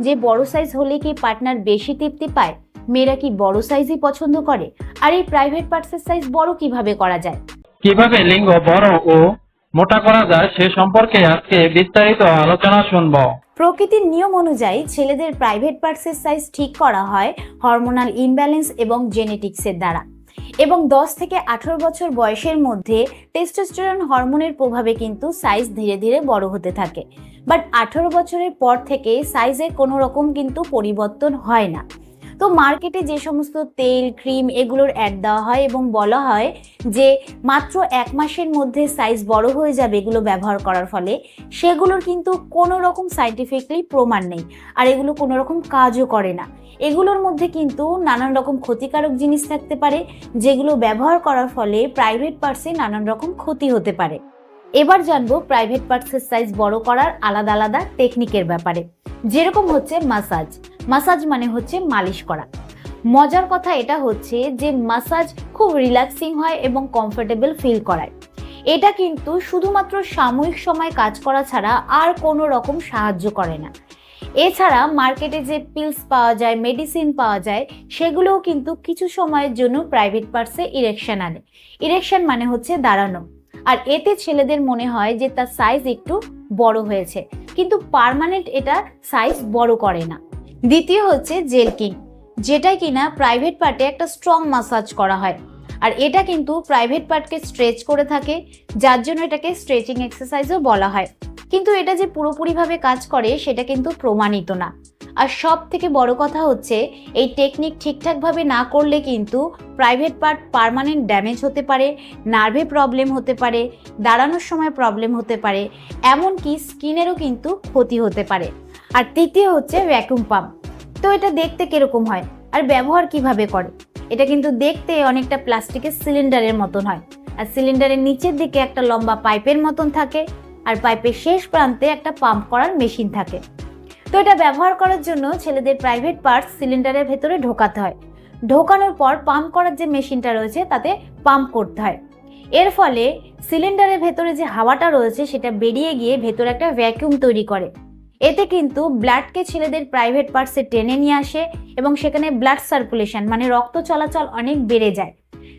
যে বড় সাইজ হলে কি পার্টনার বেশি তৃপ্তি পায়? মেয়েরা কি বড় সাইজই পছন্দ করে? আর এই প্রাইভেট পার্টসের সাইজ বড় কীভাবে করা যায়? কীভাবে লিঙ্গ বড় ও মোটা করা যায় সে সম্পর্কে আজকে বিস্তারিত আলোচনা শুনব। প্রকৃতির নিয়ম অনুযায়ী ছেলেদের প্রাইভেট পার্টসের সাইজ ঠিক করা হয় হরমোনাল ইমব্যালেন্স এবং জেনেটিক্সের দ্বারা। এবং 10 থেকে আঠারো বছর বয়সের মধ্যে টেস্টোস্টেরন হরমোনের প্রভাবে কিন্তু সাইজ ধীরে ধীরে বড় হতে থাকে। বাট আঠারো বছরের পর থেকে সাইজে কোনো রকম কিন্তু পরিবর্তন হয় না। তো মার্কেটে যে সমস্ত তেল, ক্রিম এগুলোর অ্যাড দেওয়া হয় এবং বলা হয় যে মাত্র এক মাসের মধ্যে সাইজ বড় হয়ে যাবে এগুলো ব্যবহার করার ফলে। সেগুলোর কিন্তু কোনো রকম সাইন্টিফিকলি প্রমাণ নেই। আর এগুলো কোনো রকম কাজও করে না। এগুলোর মধ্যে কিন্তু নানান রকম ক্ষতিকারক জিনিস থাকতে পারে, যেগুলো ব্যবহার করার ফলে প্রাইভেট পার্টসে নানান রকম ক্ষতি হতে পারে। এবার জানব প্রাইভেট পার্টসের সাইজ বড় করার আলাদা আলাদা টেকনিকের ব্যাপারে। যেরকম হচ্ছে মাসাজ মাসাজ মানে হচ্ছে মালিশ করা। মজার কথা এটা হচ্ছে যে মাসাজ খুব রিল্যাক্সিং হয় এবং কমফোর্টেবল ফিল করায়। এটা কিন্তু শুধুমাত্র সাময়িক সময় কাজ করা ছাড়া আর কোনো রকম সাহায্য করে না। এছাড়া মার্কেটে যে পিলস পাওয়া যায় মেডিসিন পাওয়া যায়, সেগুলোও কিন্তু কিছু সময়ের জন্য প্রাইভেট পার্সে ইরেকশন আনে। ইরেকশন মানে হচ্ছে দাঁড়ানো। আর এতে ছেলেদের মনে হয় যে তার সাইজ একটু বড় হয়েছে। কিন্তু পার্মানেন্ট এটা সাইজ বড় করে না। দ্বিতীয় হচ্ছে জেলকিং যেটা কিনা প্রাইভেট পার্টে একটা স্ট্রং মাসাজ করা হয়। আর এটা কিন্তু প্রাইভেট পার্টকে স্ট্রেচ করে থাকে, যার জন্য এটাকে স্ট্রেচিং এক্সারসাইজও বলা হয়। কিন্তু এটা যে পুরোপুরিভাবে কাজ করে, সেটা কিন্তু প্রমাণিত না। আর সব থেকে বড় কথা হচ্ছে, এই টেকনিক ঠিকঠাকভাবে না করলে কিন্তু প্রাইভেট পার্ট পার্মানেন্ট ড্যামেজ হতে পারে নার্ভে প্রবলেম হতে পারে, দাঁড়ানোর সময় প্রবলেম হতে পারে, এমনকি স্কিনেরও কিন্তু ক্ষতি হতে পারে। আর তৃতীয় হচ্ছে ভ্যাকুম পাম্প তো এটা দেখতে কীরকম হয়? আর ব্যবহার কীভাবে করে? এটা কিন্তু দেখতে অনেকটা প্লাস্টিকের সিলিন্ডারের মতন হয়। আর সিলিন্ডারের নিচের দিকে একটা লম্বা পাইপের মতন থাকে আর পাইপের শেষ প্রান্তে একটা পাম্প করার মেশিন থাকে। তো এটা ব্যবহার করার জন্য ছেলেদের প্রাইভেট পার্টস সিলিন্ডারের ভেতরে ঢোকাতে হয়। ঢোকানোর পর পাম্প করার যে মেশিনটা রয়েছে, তাতে পাম্প করতে হয়। এর ফলে সিলিন্ডারের ভেতরে যে হাওয়াটা রয়েছে, সেটা বেরিয়ে গিয়ে ভেতরে একটা ভ্যাকুয়াম তৈরি করে। এতে কিন্তু ব্লাডকে ছেলেদের প্রাইভেট পার্টসে টেনে নিয়ে আসে এবং সেখানে ব্লাড সার্কুলেশন মানে রক্ত চলাচল অনেক বেড়ে যায়।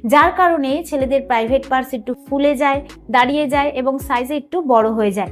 যার কারণে ছেলেদের প্রাইভেট পার্টস একটু ফুলে যায়, দাঁড়িয়ে যায় এবং সাইজে একটু বড় হয়ে যায়।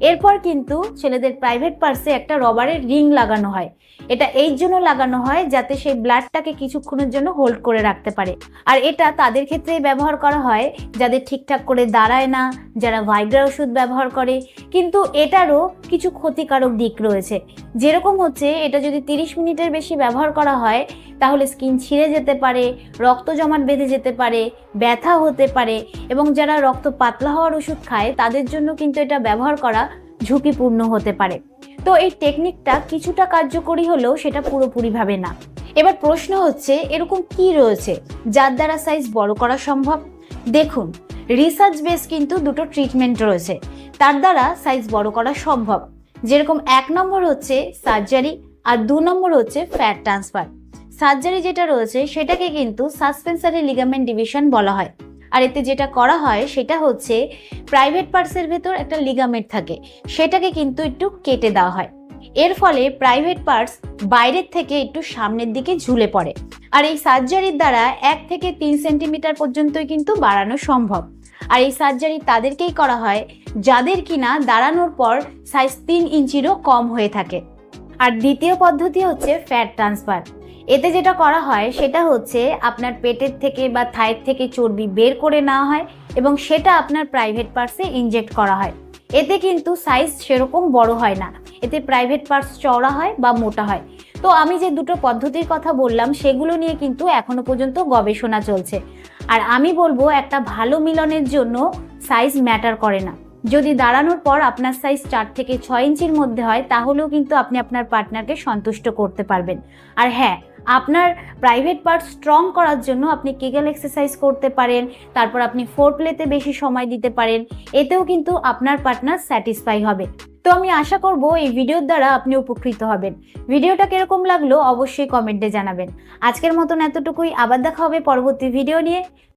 এরপর কিন্তু ছেলেদের প্রাইভেট পার্সে একটা রবারের রিং লাগানো হয়। এটা এই জন্য লাগানো হয় যাতে সেই ব্লাডটাকে কিছুক্ষণের জন্য হোল্ড করে রাখতে পারে। আর এটা তাদের ক্ষেত্রেই ব্যবহার করা হয়, যাদের ঠিকঠাক করে দাঁড়ায় না, যারা ভাইগ্রা ওষুধ ব্যবহার করে কিন্তু এটারও কিছু ক্ষতিকারক দিক রয়েছে। যেরকম হচ্ছে, এটা যদি তিরিশ মিনিটের বেশি ব্যবহার করা হয়, তাহলে স্কিন ছিঁড়ে যেতে পারে, রক্ত জমাট বেঁধে যেতে পারে, ব্যথা হতে পারে এবং যারা রক্ত পাতলা হওয়ার ওষুধ খায়, তাদের জন্য কিন্তু এটা ব্যবহার করা ঝুঁকিপূর্ণ হতে পারে। তো এই টেকনিকটা কিছুটা কার্যকরী হলেও সেটা পুরোপুরিভাবে না। এবার প্রশ্ন হচ্ছে, এরকম কি রয়েছে, যার দ্বারা সাইজ বড় করা সম্ভব? দেখুন রিসার্চ বেস কিন্তু দুটো ট্রিটমেন্ট রয়েছে। তার দ্বারা সাইজ বড় করা সম্ভব। যেরকম এক নম্বর হচ্ছে সার্জারি আর দু নম্বর হচ্ছে ফ্যাট ট্রান্সফার সার্জারি যেটা রয়েছে, সেটাকে কিন্তু সাসপেন্সারি লিগামেন্ট ডিভিশন বলা হয়। আর এতে যেটা করা হয়, সেটা হচ্ছে প্রাইভেট পার্টসের ভেতর একটা লিগামেন্ট থাকে। সেটাকে কিন্তু একটু কেটে দেওয়া হয়। এর ফলে প্রাইভেট পার্টস বাইরের থেকে একটু সামনের দিকে ঝুলে পড়ে। আর এই সার্জারির দ্বারা এক থেকে তিন সেন্টিমিটার পর্যন্তই কিন্তু বাড়ানো সম্ভব। আর এই সার্জারি তাদেরকেই করা হয় যাদের কিনা দাঁড়ানোর পর সাইজ তিন ইঞ্চিরও কম হয়ে থাকে। আর দ্বিতীয় পদ্ধতি হচ্ছে ফ্যাট ট্রান্সফার এতে যেটা করা হয়, সেটা হচ্ছে আপনার পেটের থেকে বা থায়ের থেকে চর্বি বের করে নেওয়া হয় এবং সেটা আপনার প্রাইভেট পার্টসে ইনজেক্ট করা হয়। এতে কিন্তু সাইজ সেরকম বড় হয় না। এতে প্রাইভেট পার্টস চওড়া হয় বা মোটা হয়। তো আমি যে দুটো পদ্ধতির কথা বললাম, সেগুলো নিয়ে কিন্তু এখনও পর্যন্ত গবেষণা চলছে। আর আমি বলব, একটা ভালো মিলনের জন্য সাইজ ম্যাটার করে না। যদি দাঁড়ানোর পর আপনার সাইজ চার থেকে ছয় ইঞ্চির মধ্যে হয়, তাহলেও কিন্তু আপনি আপনার পার্টনারকে সন্তুষ্ট করতে পারবেন। আর হ্যাঁ আপনার প্রাইভেট পার্ট স্ট্রং করার জন্য আপনি কেগেল এক্সারসাইজ করতে পারেন, তারপর আপনি ফোর প্লেতে বেশি সময় দিতে পারেন, এতেও কিন্তু আপনার পার্টনার স্যাটিসফাই হবে। তো আমি আশা করব এই ভিডিওর দ্বারা আপনি উপকৃত হবেন। ভিডিওটা কীরকম লাগল অবশ্যই কমেন্টে জানাবেন। আজকের মতন এতটুকুই, আবার দেখা হবে পরবর্তী ভিডিও নিয়ে।